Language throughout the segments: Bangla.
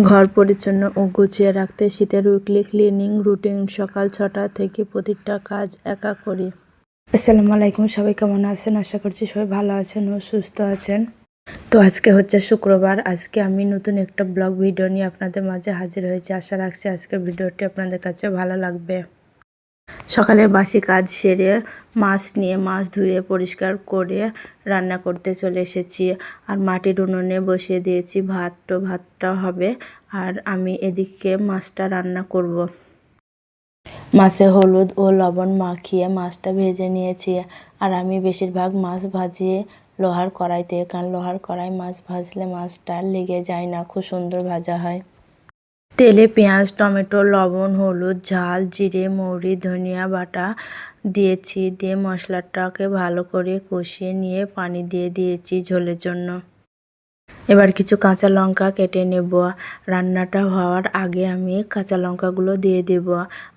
ঘর পরিচ্ছন্ন ও গুছিয়ে রাখতে শীতের উইকলি ক্লিনিং রুটিন সকাল ছটা থেকে প্রতিটা কাজ একা করি। আসসালামু আলাইকুম, সবাই কেমন আছেন? আশা করছি সবাই ভালো আছেন ও সুস্থ আছেন। তো আজকে হচ্ছে শুক্রবার, আজকে আমি নতুন একটা ব্লগ ভিডিও নিয়ে আপনাদের মাঝে হাজির হয়েছি। আশা রাখছি আজকের ভিডিওটি আপনাদের কাছে ভালো লাগবে। সকালে বাসি কাজ সেরে, মাছ নিয়ে মাছ ধুয়ে পরিষ্কার করে রান্না করতে চলে এসেছি। আর মাটির উনুনে বসিয়ে দিয়েছি, ভাত তো ভাতটা হবে। আর আমি এদিকে মাছটা রান্না করব। মাছে হলুদ ও লবণ মাখিয়ে মাছটা ভেজে নিয়েছি। আর আমি বেশিরভাগ মাছ ভাজিয়ে লোহার কড়াইতে, কারণ লোহার কড়াই মাছ ভাজলে মাছটা লেগে যায় না, খুব সুন্দর ভাজা হয়। তেলে পেঁয়াজ, টমেটো, লবণ, হলুদ, ঝাল, জিরে, মৌরি, ধনিয়া বাটা দিয়েছি। দিয়ে মশলাটাকে ভালো করে কষিয়ে নিয়ে পানি দিয়ে দিয়েছি ঝোলের জন্য। এবার কিছু কাঁচা লঙ্কা কেটে নেব। রান্নাটা হওয়ার আগে আমি কাঁচা লঙ্কাগুলো দিয়ে দেব।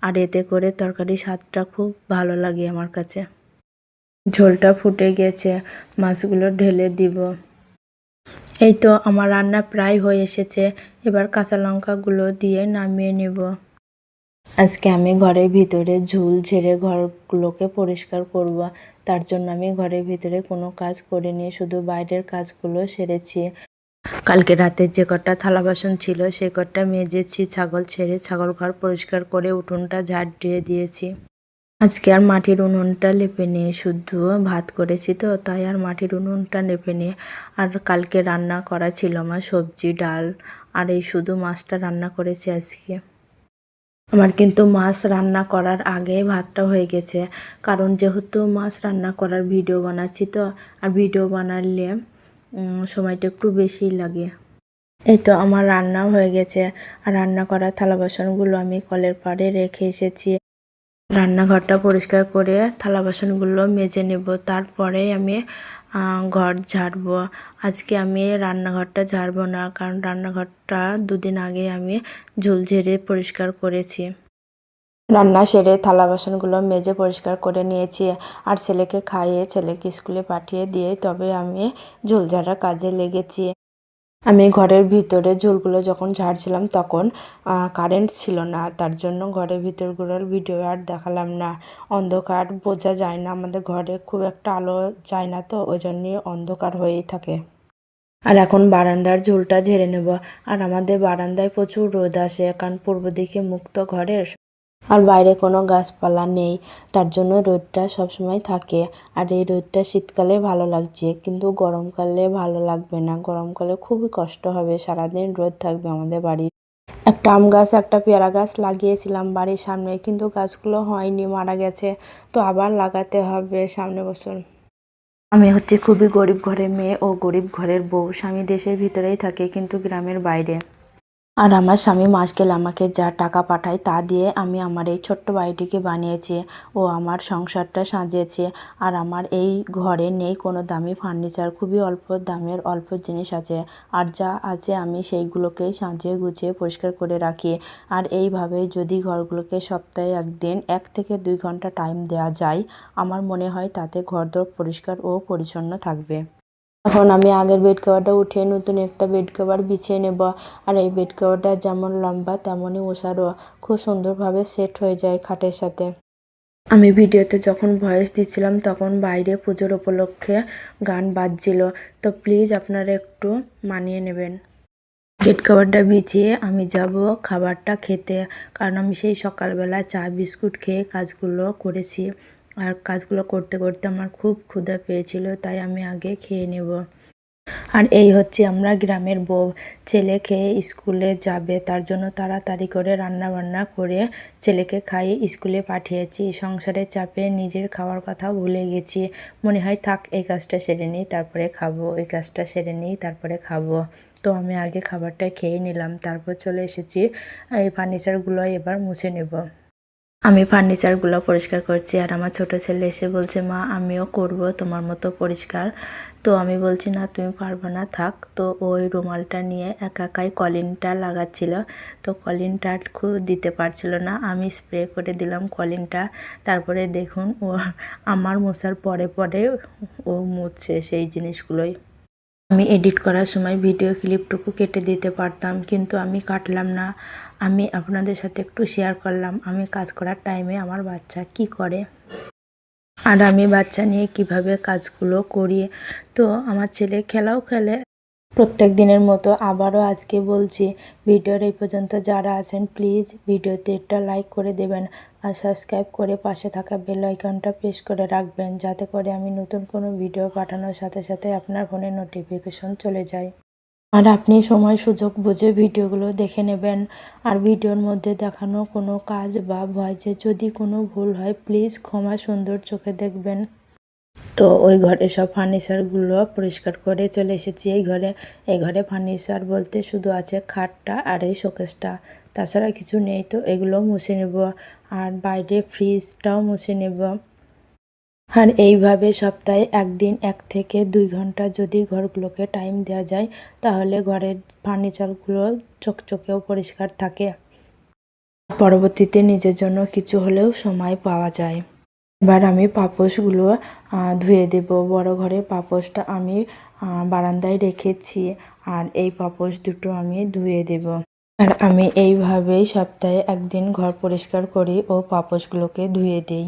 আর এতে করে তরকারি স্বাদটা খুব ভালো লাগে আমার কাছে। ঝোলটা ফুটে গেছে। মাছগুলো ঢেলে দিব। এই তো আমার রান্না প্রায় হয়ে এসেছে। এবার কাঁচা লঙ্কাগুলো দিয়ে নামিয়ে নেব। আজকে আমি ঘরের ভিতরে ঝুল ঝেড়ে ঘরগুলোকে পরিষ্কার করব। তার জন্য আমি ঘরের ভিতরে কোনো কাজ করিনি, শুধু বাইরের কাজগুলো সেরেছি। কালকে রাতের যে কটা থালা বাসন ছিল, সে কটা মেজেছি, ছাগল ছেড়ে ছাগল ঘর পরিষ্কার করে উঠোনটা ঝাড় দিয়ে দিয়েছি। আজকে আর মাটির উনুনটা লেপে নিয়ে শুদ্ধ ভাত করেছি তো, তাই আর মাটির উনুনটা লেপে নিয়ে আর কালকে রান্না করা ছিল আমার সবজি, ডাল, আর এই শুধু মাছটা রান্না করেছি আজকে। আমার কিন্তু মাছ রান্না করার আগে ভাতটা হয়ে গেছে, কারণ যেহেতু মাছ রান্না করার ভিডিও বানাচ্ছি তো, আর ভিডিও বানালে সময়টা একটু বেশি লাগে। এই তো আমার রান্না হয়ে গেছে, আর রান্না করা থালা বাসনগুলো আমি কলের পাড়ে রেখে এসেছি। রান্নাঘরটা পরিষ্কার করে থালা বাসনগুলো মেজে নেব। তারপরে আমি ঘর ঝাড়বো। আজকে আমি রান্নাঘরটা ঝাড়ব না, কারণ রান্নাঘরটা দুদিন আগে আমি ঝোল ঝেড়ে পরিষ্কার করেছি। রান্না সেরে থালা বাসনগুলো মেজে পরিষ্কার করে নিয়েছি। আর ছেলেকে খাইয়ে ছেলেকে স্কুলে পাঠিয়ে দিয়ে তবে আমি ঝোল কাজে লেগেছি। আমি ঘরের ভিতরে ঝোলগুলো যখন ঝাড়ছিলাম তখন কারেন্ট ছিল না। তার জন্য ঘরের ভিতরগুলোর ভিডিও আর দেখালাম না। অন্ধকার বোঝা যায় না। আমাদের ঘরে খুব একটা আলো যায় না তো ওই জন্যে অন্ধকার হয়েই থাকে। আর এখন বারান্দার ঝোলটা ঝেড়ে নেব। আর আমাদের বারান্দায় প্রচুর রোদ আসে। কারণ পূর্ব দিকে মুক্ত ঘরের আর বাইরে কোনো গাছপালা নেই, তার জন্য রোদটা সবসময় থাকে। আর এই রোদটা শীতকালে ভালো লাগছে, কিন্তু গরমকালে ভালো লাগবে না। গরমকালে খুবই কষ্ট হবে, সারাদিন রোদ থাকবে আমাদের বাড়ির। একটা আম গাছ, একটা পেয়ারা গাছ লাগিয়েছিলাম বাড়ির সামনে, কিন্তু গাছগুলো হয়নি, মারা গেছে। তো আবার লাগাতে হবে সামনে বছর। আমি হচ্ছে খুবই গরিব ঘরের মেয়ে ও গরিব ঘরের বউ। স্বামী দেশের ভিতরেই থাকে, কিন্তু গ্রামের বাইরে। আর আমার স্বামী মাস গেলে আমাকে যা টাকা পাঠায় তা দিয়ে আমি আমার এই ছোট্ট বাড়িটিকে বানিয়েছি ও আমার সংসারটা সাজিয়েছে। আর আমার এই ঘরে নেই কোনো দামি ফার্নিচার খুবই অল্প দামের অল্প জিনিস আছে। আর যা আছে আমি সেইগুলোকেই সাজিয়ে গুছিয়ে পরিষ্কার করে রাখি। আর এইভাবেই যদি ঘরগুলোকে সপ্তাহে একদিন, এক থেকে দুই ঘণ্টা টাইম দেওয়া যায়, আমার মনে হয় তাতে ঘরদোর পরিষ্কার ও পরিচ্ছন্ন থাকবে। এখন আমি আগের বেড কভারটা উঠিয়ে নতুন একটা বেড কভার বিছিয়ে নেব। আর এই বেড কভারটা যেমন লম্বা, তেমনই ওষারও খুব সুন্দরভাবে সেট হয়ে যায় খাটের সাথে। আমি ভিডিওতে যখন ভয়েস দিচ্ছিলাম, তখন বাইরে পুজোর উপলক্ষে গান বাজছিল। তো প্লিজ আপনারা একটু মানিয়ে নেবেন। বেড কভারটা বিছিয়ে আমি যাব খাবারটা খেতে। কারণ আমি সেই সকালবেলা চা, বিস্কুট খেয়ে কাজগুলো করেছি। আর কাজগুলো করতে করতে আমার খুব ক্ষুধা পেয়েছিল, তাই আমি আগে খেয়ে নেব। আর এই হচ্ছে আমরা গ্রামের বউ। ছেলে খেয়ে স্কুলে যাবে, তার জন্য তাড়াতাড়ি করে রান্না বান্না করে ছেলেকে খাইয়ে স্কুলে পাঠিয়েছি। সংসারের চাপে নিজের খাওয়ার কথা ভুলে গেছি। মনে হয়, থাক, এই কাজটা সেরে নিই, তারপরে খাব, এই কাজটা সেরে নিই, তারপরে খাব। তো আমি আগে খাবারটা খেয়ে নিলাম, তারপর চলে এসেছি, এই ফার্নিচারগুলো এবার মুছে নেব। আমি ফার্নিচারগুলো পরিষ্কার করছি আর আমার ছোট ছেলে এসে বলছে, মা, আমিও করব তোমার মতো পরিষ্কার। তো আমি বলছি, না, তুমি পারবে না, থাক। তো ওই রুমালটা নিয়ে একা একাই কলিনটা লাগাচ্ছিল। তো কলিনটা খুব দিতে পারছিল না। আমি স্প্রে করে দিলাম কলিনটা। তারপরে দেখুন, ও আমার মশার পরে পরে ও মুছছে সেই জিনিসগুলোই। আমি এডিট করার সময় ভিডিও ক্লিপটুকু কেটে দিতে পারতাম, কিন্তু আমি কাটলাম না। আমি আপনাদের সাথে একটু শেয়ার করলাম। আমি কাজ করার টাইমে আমার বাচ্চা কি করে? আর আমি বাচ্চা নিয়ে কীভাবে কাজগুলো করি? তো আমার ছেলে খেলাও খেলে। প্রত্যেক দিনের মতো আবারও আজকে বলছি, ভিডিওর এই পর্যন্ত যারা আছেন প্লিজ ভিডিওতে একটা লাইক করে দেবেন। আর সাবস্ক্রাইব করে পাশে থাকা বেল আইকনটা প্রেস করে রাখবেন, যাতে করে আমি নতুন কোনো ভিডিও পাঠানোর সাথে সাথে আপনার ফোনে নোটিফিকেশন চলে যায়। আর আপনি সময়, সুযোগ বুঝে ভিডিওগুলো দেখে নেবেন। আর ভিডিওর মধ্যে দেখানো কোনো কাজ বা ভয় যে যদি কোনো ভুল হয় প্লিজ ক্ষমা সুন্দর চোখে দেখবেন। তো ওই ঘরে সব ফার্নিচারগুলো পরিষ্কার করে চলে এসেছি। এই ঘরে এই ঘরে ফার্নিচার বলতে শুধু আছে খাটটা আর এই শোকেসটা। তাছাড়া কিছু নেই তো, এগুলো মুছে নেব আর বাইরে ফ্রিজটাও মুছে নেব। আর এইভাবে সপ্তাহে একদিন, এক থেকে দুই ঘণ্টা যদি ঘরগুলোকে টাইম দেওয়া যায়, তাহলে ঘরের ফার্নিচারগুলো চকচকেও পরিষ্কার থাকে। পরবর্তীতে নিজের জন্য কিছু হলেও সময় পাওয়া যায়। এবার আমি পাপোশগুলো ধুয়ে দেব। বড় ঘরের পাপোশটা আমি বারান্দায় রেখেছি আর এই পাপোশ দুটো আমি ধুয়ে দেব। আর আমি এইভাবেই সপ্তাহে একদিন ঘর পরিষ্কার করি ও পাপোশগুলোকে ধুয়ে দিই।